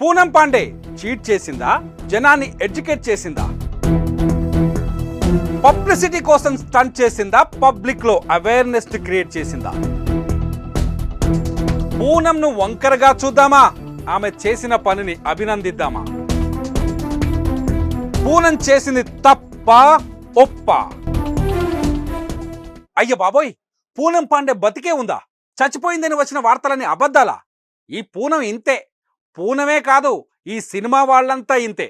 Poonam Pandey cheat చేసిందా? జనాన్ని educate చేసిందా? పబ్లిసిటీ కోసం స్టంట్ చేసిందా? పబ్లిక్లో అవేర్నెస్ క్రియేట్ చేసిందా? పూనంను వంకరగా చూద్దామా? ఆమె చేసిన పనిని అభినందిద్దామా? పూనం చేసింది తప్ప ఒప్ప? అయ్య బాబోయ్ పూనం పాండే బతికే ఉందా? చచ్చిపోయిందని వచ్చిన వార్తలని అబద్ధాలా? ఈ పూనం ఇంతే. పూనమే కాదు ఈ సినిమా వాళ్ళంతా ఇంతే.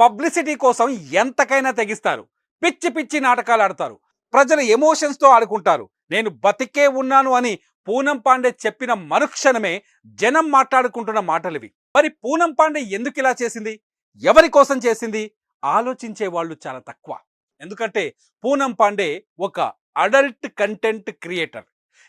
పబ్లిసిటీ కోసం ఎంతకైనా తెగిస్తారు. పిచ్చి పిచ్చి నాటకాలు ఆడతారు ప్రజల ఎమోషన్స్తో ఆడుకుంటారు. నేను బతికే ఉన్నాను అని పూనం పాండే చెప్పిన మరుక్షణమే జనం మాట్లాడుకుంటున్న మాటలివి. మరి పూనం పాండే ఎందుకు ఇలా చేసింది? ఎవరి కోసం చేసింది? ఆలోచించే వాళ్ళు చాలా తక్కువ. ఎందుకంటే పూనం పాండే ఒక adult content creator.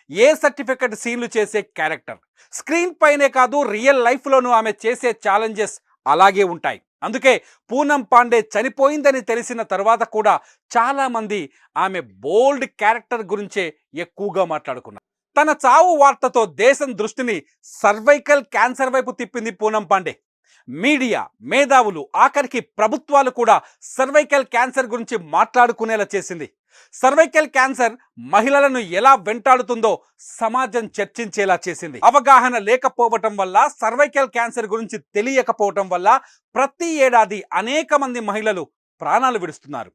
A certificate సీన్లు చేసే క్యారెక్టర్? స్క్రీన్ పైనే కాదు రియల్ లైఫ్లోనూ ఆమె చేసే ఛాలెంజెస్ అలాగే ఉంటాయి. అందుకే పూనం పాండే చనిపోయిందని తెలిసిన తర్వాత కూడా చాలామంది ఆమె బోల్డ్ క్యారెక్టర్ గురించే ఎక్కువగా మాట్లాడుకున్నారు. తన చావు వార్తతో దేశం దృష్టిని సర్వైకల్ క్యాన్సర్ వైపు తిప్పింది పూనం పాండే. మీడియా మేధావులు ఆఖరికి ప్రభుత్వాలు కూడా సర్వైకల్ క్యాన్సర్ గురించి మాట్లాడుకునేలా చేసింది. సర్వైకల్ క్యాన్సర్ మహిళలను ఎలా వెంటాడుతుందో సమాజం చర్చించేలా చేసింది. అవగాహన లేకపోవటం వల్ల సర్వైకల్ క్యాన్సర్ గురించి తెలియకపోవటం వల్ల ప్రతి ఏడాది అనేక మంది మహిళలు ప్రాణాలు విడుస్తున్నారు.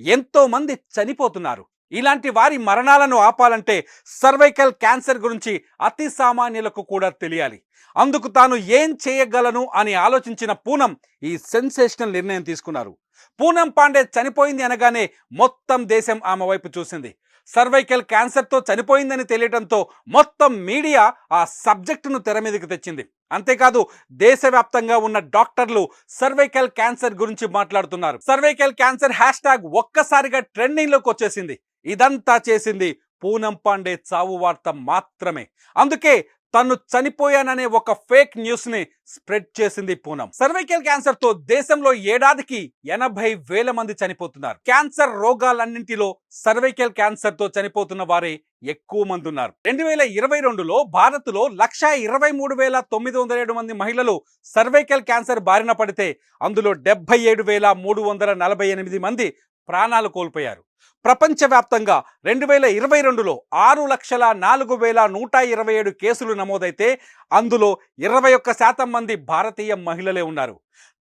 ఎంతో మంది చనిపోతున్నారు. ఇలాంటి వారి మరణాలను ఆపాలంటే సర్వైకల్ క్యాన్సర్ గురించి అతి సామాన్యులకు కూడా తెలియాలి. అందుకు తాను ఏం చేయగలను అని ఆలోచించిన పూనం ఈ సెన్సేషనల్ నిర్ణయం తీసుకున్నారు. పూనం పాండే చనిపోయింది అనగానే మొత్తం దేశం ఆమె వైపు చూసింది. సర్వైకల్ క్యాన్సర్తో చనిపోయిందని తెలియటంతో మొత్తం మీడియా ఆ సబ్జెక్టును తెర మీదకి తెచ్చింది. అంతేకాదు దేశవ్యాప్తంగా ఉన్న డాక్టర్లు సర్వైకల్ క్యాన్సర్ గురించి మాట్లాడుతున్నారు. సర్వైకల్ క్యాన్సర్ హ్యాష్ ట్యాగ్ ఒక్కసారిగా ట్రెండింగ్లోకి వచ్చేసింది. ఇదంతా చేసింది పూనం పాండే చావు వార్త మాత్రమే. అందుకే తను చనిపోయాననే ఒక ఫేక్ న్యూస్ని స్ప్రెడ్ చేసింది పూనం. సర్వైకల్ క్యాన్సర్తో దేశంలో ఏడాదికి ఎనభై వేల మంది చనిపోతున్నారు. క్యాన్సర్ రోగాలన్నింటిలో సర్వైకల్ క్యాన్సర్తో చనిపోతున్న వారే ఎక్కువ మంది ఉన్నారు. రెండు వేల ఇరవై రెండులో భారత్లో లక్ష ఇరవై మూడు వేల తొమ్మిది వందల ఏడు మంది మహిళలు సర్వైకల్ క్యాన్సర్ బారిన పడితే అందులో డెబ్బై ఏడు వేల మూడు వందల నలభై ఎనిమిది మంది ప్రాణాలు కోల్పోయారు. ప్రపంచవ్యాప్తంగా రెండు వేల ఇరవై రెండులో ఆరు లక్షల నాలుగు వేల నూట ఇరవై ఏడు కేసులు నమోదైతే అందులో ఇరవై ఒక్క శాతం మంది భారతీయ మహిళలే ఉన్నారు.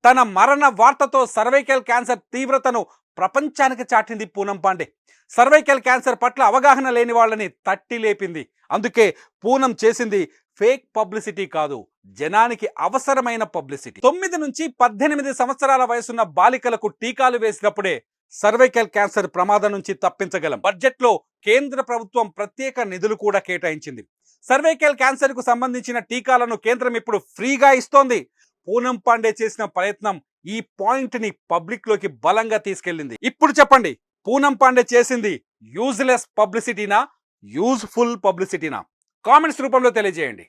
తన మరణ వార్తతో సర్వైకల్ క్యాన్సర్ తీవ్రతను ప్రపంచానికి చాటింది పూనం పాండే. సర్వైకల్ క్యాన్సర్ పట్ల అవగాహన లేని వాళ్ళని తట్టి లేపింది. అందుకే పూనం చేసింది ఫేక్ పబ్లిసిటీ కాదు జనానికి అవసరమైన పబ్లిసిటీ. తొమ్మిది నుంచి పద్దెనిమిది సంవత్సరాల వయసున్న బాలికలకు టీకాలు వేసినప్పుడే సర్వైకల్ క్యాన్సర్ ప్రమాదం నుంచి తప్పించగలం. బడ్జెట్లో కేంద్ర ప్రభుత్వం ప్రత్యేక నిధులు కూడా కేటాయించింది. సర్వైకల్ క్యాన్సర్కు సంబంధించిన టీకాలను కేంద్రం ఇప్పుడు ఫ్రీగా ఇస్తోంది. పూనం పాండే చేసిన ప్రయత్నం ఈ పాయింట్ని పబ్లిక్లోకి బలంగా తీసుకెళ్ళింది. ఇప్పుడు చెప్పండి పూనం పాండే చేసింది యూజ్లెస్ పబ్లిసిటీనా యూజ్ఫుల్ పబ్లిసిటీనా? కామెంట్స్ రూపంలో తెలియజేయండి.